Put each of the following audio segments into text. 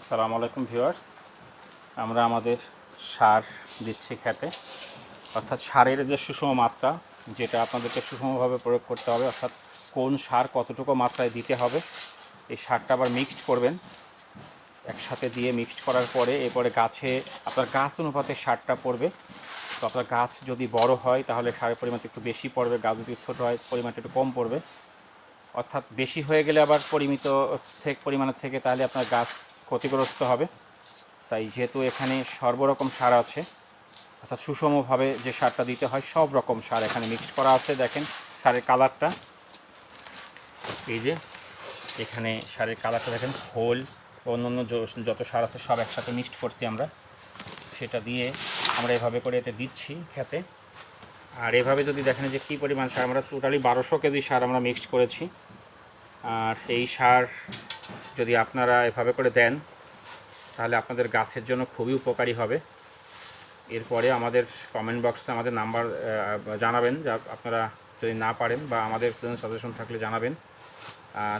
আসসালামু আলাইকুম ভিউয়ার্স। আমরা আমাদের সার দিচ্ছি খেতে। অর্থাৎ সারের যে সুষম মাত্রা, যেটা আপনাদেরকে সুষমভাবে প্রয়োগ করতে হবে, অর্থাৎ কোন সার কতটুকু মাত্রায় দিতে হবে, এই সারটা আবার মিক্সড করবেন। একসাথে দিয়ে মিক্সড করার পরে এরপরে গাছে, আপনার গাছ অনুপাতে সারটা পড়বে। তো আপনার গাছ যদি বড় হয়, তাহলে সারের পরিমাণটা একটু বেশি পড়বে, গাছ যদি ছোটো হয়, পরিমাণটা একটু কম পড়বে। অর্থাৎ বেশি হয়ে গেলে আবার পরিমিত পরিমাণের থেকে তাহলে আপনার গাছ ক্ষতিগ্রস্ত হবে। তাই যেহেতু এখানে সর্বরকম সার আছে, অর্থাৎ সুষমভাবে যে সারটা দিতে হয়, সব রকম সার এখানে মিক্সড করা আছে, দেখেন, সারের কালারটা এই যে, এখানে সারের কালারটা দেখেন হোল অন্যান্য য- যত সার আছে, সব একসাথে মিক্সড করছি আমরা। সেটা দিয়ে আমরা এভাবে করে এতে দিচ্ছি খেতে। আর এভাবে যদি দেখেন যে কী পরিমাণ সার, আমরা টোটালি বারোশো কেজি সার আমরা মিক্সড করেছি। আর এই সার যদি আপনারা এভাবে করে দেন, তাহলে আপনাদের গাছের জন্য খুবই উপকারী হবে। এরপরে আমাদের কমেন্ট বক্সে আমাদের নাম্বার জানাবেন, যা আপনারা যদি না পারেন বা আমাদের জন্য সাজেশন থাকলে জানাবেন।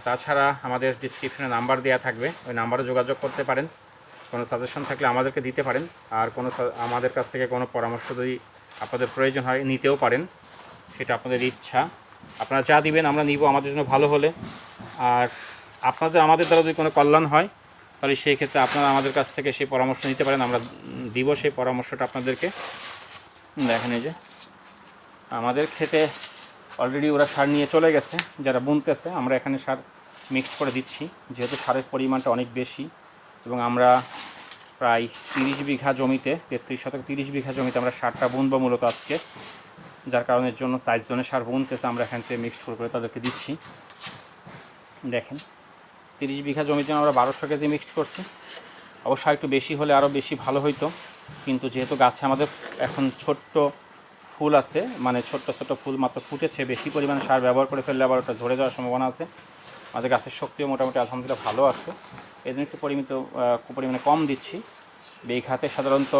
তাছাড়া আমাদের ডিসক্রিপশনে নাম্বার দেওয়া থাকবে, ওই নাম্বারে যোগাযোগ করতে পারেন। কোনো সাজেশন থাকলে আমাদেরকে দিতে পারেন, আর কোনো আমাদের কাছ থেকে কোনো পরামর্শ যদি আপনাদের প্রয়োজন হয়, নিতেও পারেন। সেটা আপনাদের ইচ্ছা। আপনারা যা দিবেন আমরা নিব, আমাদের জন্য ভালো হলে। আর আপনাদের, আমাদের দ্বারা যদি কোনো কল্যাণ হয়, তাহলে সেই ক্ষেত্রে আপনারা আমাদের কাছ থেকে সেই পরামর্শ নিতে পারেন। আমরা দিব সেই পরামর্শটা আপনাদেরকে। দেখেন এই যে, আমাদের খেতে অলরেডি ওরা সার নিয়ে চলে গেছে, যারা বুনতেছে, আমরা এখানে সার মিক্স করে দিচ্ছি। যেহেতু সারের পরিমাণটা অনেক বেশি, এবং আমরা প্রায় তিরিশ বিঘা জমিতে, তেত্রিশ শতক তিরিশ বিঘা জমিতে আমরা সারটা বুনবো মূলত আজকে। যার কারণের জন্য চার জনের সার বুনতেছে, আমরা এখান থেকে মিক্স করে তাদেরকে দিচ্ছি। দেখেন তিরিশ বিঘা জমিতে আমরা বারোশো কেজি মিক্সড করছি। অবশ্যই একটু বেশি হলে আরও বেশি ভালো হইতো। কিন্তু যেহেতু গাছে আমাদের এখন ছোট্ট ফুল আছে মানে ছোট্ট ছোট্ট ফুল মাত্র ফুটেছে, বেশি পরিমাণে সার ব্যবহার করে ফেললে আবার ওটা ঝরে যাওয়ার সম্ভাবনা আছে। আমাদের গাছের শক্তিও মোটামুটি আলহামদুলিল্লাহ ভালো আছে। এই জন্য একটু পরিমিত পরিমাণে কম দিচ্ছি। বিঘাতে সাধারণত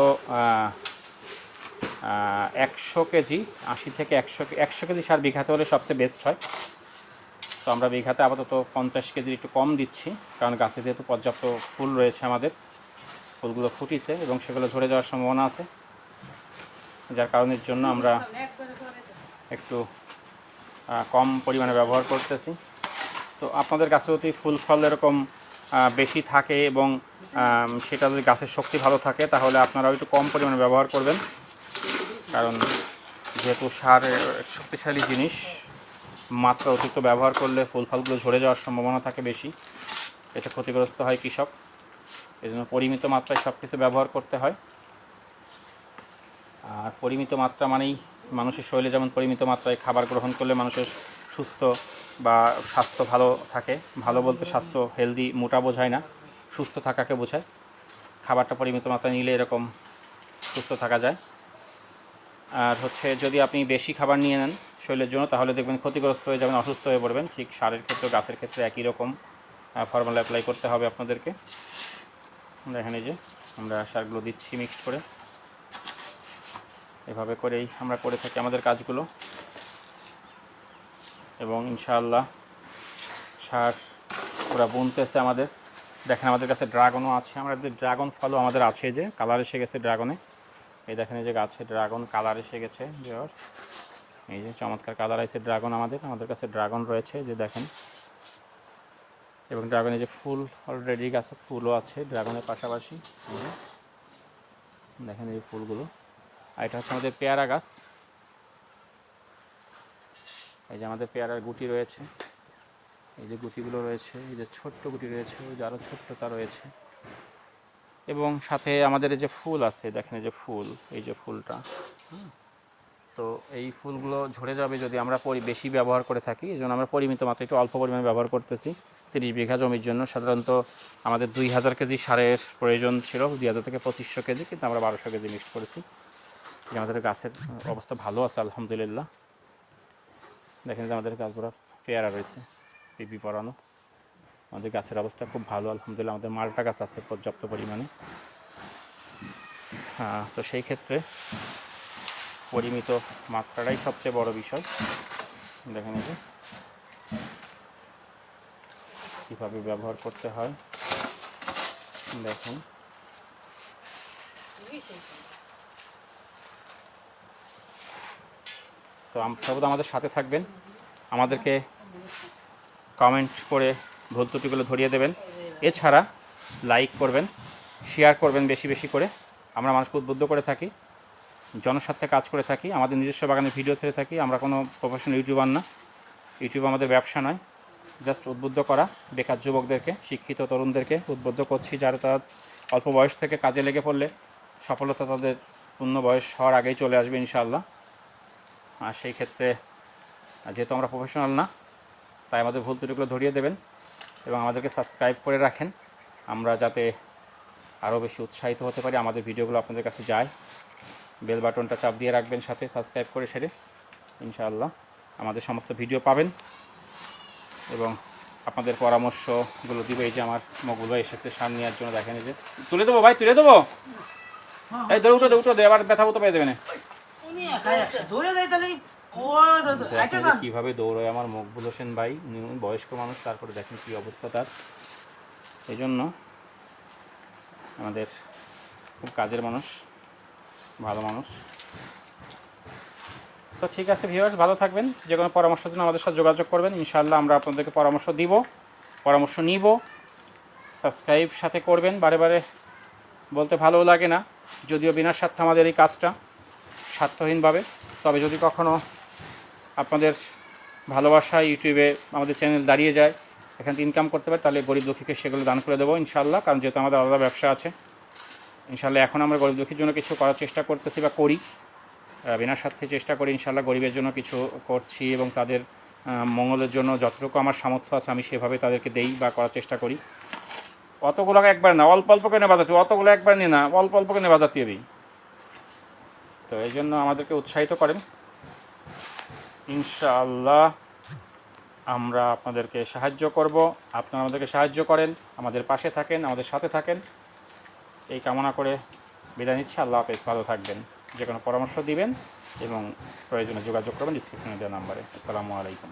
একশো কেজি, আশি থেকে একশো একশো কেজি সার বিঘাতে হলে সবচেয়ে বেস্ট হয়। তো আমরা বিঘাতে আপাতত পঞ্চাশ কেজির একটু কম দিচ্ছি, কারণ গাছে যেহেতু পর্যাপ্ত ফুল রয়েছে আমাদের, ফুলগুলো ফুটিছে এবং সেগুলো ঝরে যাওয়ার সম্ভাবনা আছে। যার কারণের জন্য আমরা একটু কম পরিমাণে ব্যবহার করতেছি। তো আপনাদের গাছে যদি ফুল ফল এরকম বেশি থাকে এবং সেটা যদি গাছের শক্তি ভালো থাকে, তাহলে আপনারাও একটু কম পরিমাণে ব্যবহার করবেন। কারণ যেহেতু সার শক্তিশালী জিনিস মাত্রা অতিরিক্ত ব্যবহার করলে ফুল ফলগুলো ঝরে যাওয়ার সম্ভাবনা থাকে বেশি। এটা ক্ষতিগ্রস্ত হয় কৃষক। এই জন্য পরিমিত মাত্রায় সব কিছু ব্যবহার করতে হয়। আর পরিমিত মাত্রা মানেই মানুষের শরীরে যেমন পরিমিত মাত্রায় খাবার গ্রহণ করলে মানুষের সুস্থ বা স্বাস্থ্য ভালো থাকে। ভালো বলতে স্বাস্থ্য হেলদি মোটা বোঝায় না, সুস্থ থাকাকে বোঝায়। খাবারটা পরিমিত মাত্রায় নিলে এরকম সুস্থ থাকা যায়। আর হচ্ছে যদি আপনি বেশি খাবার নিয়ে নেন শরীরের জন্য, তাহলে দেখবেন ক্ষতিগ্রস্ত হয়ে যাবেন, অসুস্থ হয়ে পড়বেন। ঠিক সারের ক্ষেত্রে গাছের ক্ষেত্রে একই রকম ফর্মুলা অ্যাপ্লাই করতে হবে আপনাদেরকে। দেখেন এই যে, আমরা সারগুলো দিচ্ছি মিক্সড করে। এভাবে করেই আমরা করে থাকি আমাদের কাজগুলো। এবং ইনশাআল্লাহ সার ওরা বুনতেছে আমাদের। দেখেন আমাদের কাছে ড্রাগনও আছে আমাদের ড্রাগন ফলও আমাদের আছে যে কালার এসে গেছে ড্রাগনে এই দেখেন এই যে গাছে ড্রাগন কালার এসে গেছে এই যে চমৎকার কালার আছে ড্রাগন আমাদের আমাদের কাছে ড্রাগন রয়েছে যে দেখেন। এবং ড্রাগনের যে ফুল অলরেডি গাছে ফুলও আছে ড্রাগনের পাশাপাশি। দেখেন এই ফুলগুলো। আর এটা হচ্ছে আমাদের পেয়ারা গাছ। এই যে আমাদের পেয়ারার গুটি রয়েছে। এই যে গুটিগুলো রয়েছে, এই যে ছোট্ট গুটি রয়েছে, ওই যে আরও ছোট্টতা রয়েছে। এবং সাথে আমাদের এই যে ফুল আছে, দেখেন এই যে ফুল, এই যে ফুলটা। হুম। তো এই ফুলগুলো ঝরে যাবে যদি আমরা পরি বেশি ব্যবহার করে থাকি, এই জন্য আমরা পরিমিত মাত্রায় একটু অল্প পরিমাণে ব্যবহার করতেছি। তিরিশ বিঘা জমির জন্য সাধারণত আমাদের দুই হাজার কেজি সারের প্রয়োজন ছিল, দুই হাজার থেকে পঁচিশশো কেজি, কিন্তু আমরা বারোশো কেজি মিক্স করেছি। আমাদের গাছের অবস্থা ভালো আছে, আলহামদুলিল্লাহ। দেখেন যে আমাদের গাছগুলো পেয়ারা রয়েছে পিপি পরানো। আমাদের গাছের অবস্থা খুব ভালো, আলহামদুলিল্লাহ। আমাদের মালটা গাছ আছে পর্যাপ্ত পরিমাণে। হ্যাঁ তো সেই ক্ষেত্রে পরিমিত মাত্রাটাই সবচেয়ে বড় বিষয়। দেখেন এই যে কীভাবে ব্যবহার করতে হয়। দেখুন। তো সর্বদা আমাদের সাথে থাকবেন। আমাদেরকে কমেন্ট করে ভুল ত্রুটিগুলো ধরিয়ে দেবেন। এছাড়া লাইক করবেন শেয়ার করবেন বেশি বেশি করে। আমরা মানুষকে উদ্বুদ্ধ করে থাকি। জনস্বার্থে কাজ করে থাকি, আমাদের নিজস্ব বাগানে ভিডিও ছেড়ে থাকি, আমরা কোনো প্রফেশনাল ইউটিউবার না। ইউটিউব আমাদের ব্যবসা নয় জাস্ট উদ্বুদ্ধ করা, বেকার যুবকদেরকে, শিক্ষিত তরুণদেরকে উদ্বুদ্ধ করছি, যারা তার অল্প বয়স থেকে কাজে লেগে পড়লে সফলতা তাদের পূর্ণ বয়স হওয়ার আগেই চলে আসবে ইনশাআল্লাহ। আর সেই ক্ষেত্রে যেহেতু আমরা প্রফেশনাল না, তাই আমাদের ভুল ত্রুটিগুলো ধরিয়ে দেবেন এবং আমাদেরকে সাবস্ক্রাইব করে রাখেন। আমরা যাতে আরও বেশি উৎসাহিত হতে পারি, আমাদের ভিডিওগুলো আপনাদের কাছে যায়। বেল বাটনটা চাপ দিয়ে রাখবেন, সাথে সাবস্ক্রাইব করে সেরে ইনশাআল্লাহ আমাদের সমস্ত ভিডিও পাবেন। এবং আপনাদের পরামর্শগুলো দিবে, এই যে আমার মগুল ভাই এসেছে সার নেওয়ার জন্য, দেখেন যে। তুলে দেবো ভাই, তুলে দেবো? এই দৌড় উঠো উঠো, দে আবার ব্যথা মতো পেয়ে দেবে না ধরে কীভাবে দৌড়ায় আমার মকবুল হোসেন ভাই বয়স্ক মানুষ, তারপরে দেখেন কি অবস্থা তার। এই জন্য আমাদের খুব কাজের মানুষ। ভালো মানুষ। তো ঠিক আছে ভিউয়ার্স ভালো থাকবেন। যে কোনো পরামর্শের জন্য আমাদের সাথে যোগাযোগ করবেন। ইনশাআল্লাহ আমরা আপনাদেরকে পরামর্শ দিব, পরামর্শ নিব। সাবস্ক্রাইব সাথে করবেন। বারে বারে বলতে ভালো লাগে না, যদিও বিনা স্বার্থে আমাদের এই কাজটা স্বার্থহীনভাবে। তবে যদি কখনো আপনাদের ভালোবাসা ইউটিউবে আমাদের চ্যানেল দাঁড়িয়ে যায়, এখান থেকে ইনকাম করতে পারে, তাহলে গরিব দুঃখীকে সেগুলো দান করে দেবো ইনশাল্লাহ কারণ যেহেতু আমাদের আলাদা ব্যবসা আছে। ইনশাল্লাহ এখন আমরা গরিব দুঃখীর জন্য কিছু করার চেষ্টা করতেছি বা করি বিনা স্বার্থে চেষ্টা করি ইনশাল্লাহ গরিবের জন্য কিছু করছি এবং তাদের মঙ্গলের জন্য যতটুকু আমার সামর্থ্য আছে আমি সেভাবে তাদেরকে দেই বা করার চেষ্টা করি। অতগুলো একবার না, অল্প অল্প করে বাজাতে, অতগুলো একবার নিয়ে না, অল্প অল্প করে বাজাতে হবে তো এই জন্য আমাদেরকে উৎসাহিত করেন। ইনশাআল্লাহ আমরা আপনাদেরকে সাহায্য করব। আপনারা আমাদেরকে সাহায্য করেন, আমাদের পাশে থাকেন, আমাদের সাথে থাকেন। এই কামনা করে বিদায় নিচ্ছি। আল্লাহ হাফেজ। ভালো থাকবেন। যে কোনো পরামর্শ দিবেন এবং প্রয়োজনে যোগাযোগ করবেন ডিসক্রিপশনে দেওয়া নাম্বারে। আসসালামু আলাইকুম।